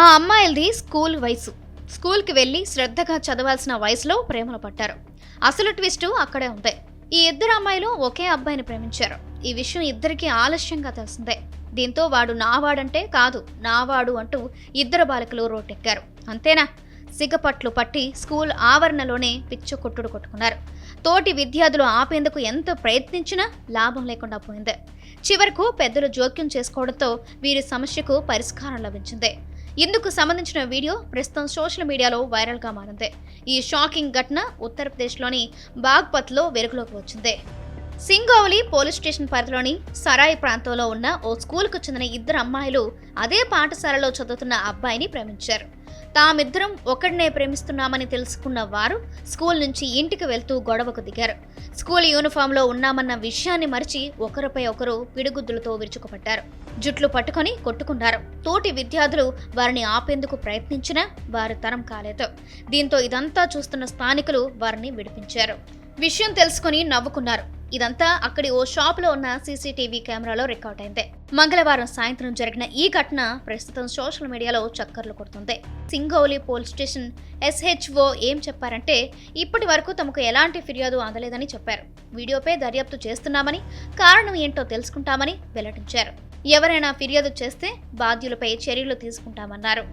ఆ అమ్మాయిలది స్కూల్ వయసు. స్కూల్కి వెళ్ళి శ్రద్ధగా చదవాల్సిన వయసులో ప్రేమలో పట్టారు అసలు ట్విస్ట్ అక్కడే ఉంది. ఈ ఇద్దరు అమ్మాయిలు ఒకే అబ్బాయిని ప్రేమించారు. ఈ విషయం ఇద్దరికీ ఆలస్యంగా తెలిసిందే. దీంతో వాడు నావాడంటే కాదు నావాడు అంటూ ఇద్దరు బాలికలు రోడ్డెక్కారు అంతేనా? సిగపట్లు పట్టి స్కూల్ ఆవరణలోనే పిచ్చ కొట్టుడు కొట్టుకున్నారు. తోటి విద్యార్థులు ఆపేందుకు ఎంత ప్రయత్నించినా లాభం లేకుండా పోయింది. చివరకు పెద్దలు జోక్యం చేసుకోవడంతో వీరి సమస్యకు పరిష్కారం లభించింది. ఇందుకు సంబంధించిన వీడియో ప్రస్తుతం సోషల్ మీడియాలో వైరల్గా మారింది. ఈ షాకింగ్ ఘటన ఉత్తరప్రదేశ్లోని బాగ్పత్లో వెలుగులోకి వచ్చింది. సింగోవలి పోలీస్ స్టేషన్ పరిధిలోని సరాయి ప్రాంతంలో ఉన్న ఓ స్కూల్కు చెందిన ఇద్దరు అమ్మాయిలు అదే పాఠశాలలో చదువుతున్న అబ్బాయిని ప్రేమించారు. తామిద్దరం ఒకడినే ప్రేమిస్తున్నామని తెలుసుకున్న వారు స్కూల్ నుంచి ఇంటికి వెళ్తూ గొడవకు దిగారు. స్కూల్ యూనిఫామ్లో ఉన్నామన్న విషయాన్ని మరిచి ఒకరిపై ఒకరు పిడిగుద్దులతో విరుచుకుపడ్డారు జుట్లు పట్టుకొని కొట్టుకున్నారు. తోటి విద్యార్థులు వారిని ఆపేందుకు ప్రయత్నించినా వారి తరం కాలేదు. దీంతో ఇదంతా చూస్తున్న స్థానికులు వారిని విడిపించారు. విషయం తెలుసుకుని నవ్వుకున్నారు. ఇదంతా అక్కడి ఓ షాప్లో ఉన్న సీసీటీవీ కెమెరాలో రికార్డ్ అయింది. మంగళవారం సాయంత్రం జరిగిన ఈ ఘటన ప్రస్తుతం సోషల్ మీడియాలో చక్కర్లు కొడుతుంది. సింగౌలి పోలీస్ స్టేషన్ ఎస్హెచ్ఓ ఏం చెప్పారంటే ఇప్పటి వరకు తమకు ఎలాంటి ఫిర్యాదు అందలేదని చెప్పారు. వీడియోపై దర్యాప్తు చేస్తున్నామని కారణం ఏంటో తెలుసుకుంటామని వెల్లడించారు. ఎవరైనా ఫిర్యాదు చేస్తే బాధ్యులపై చర్యలు తీసుకుంటామన్నారు.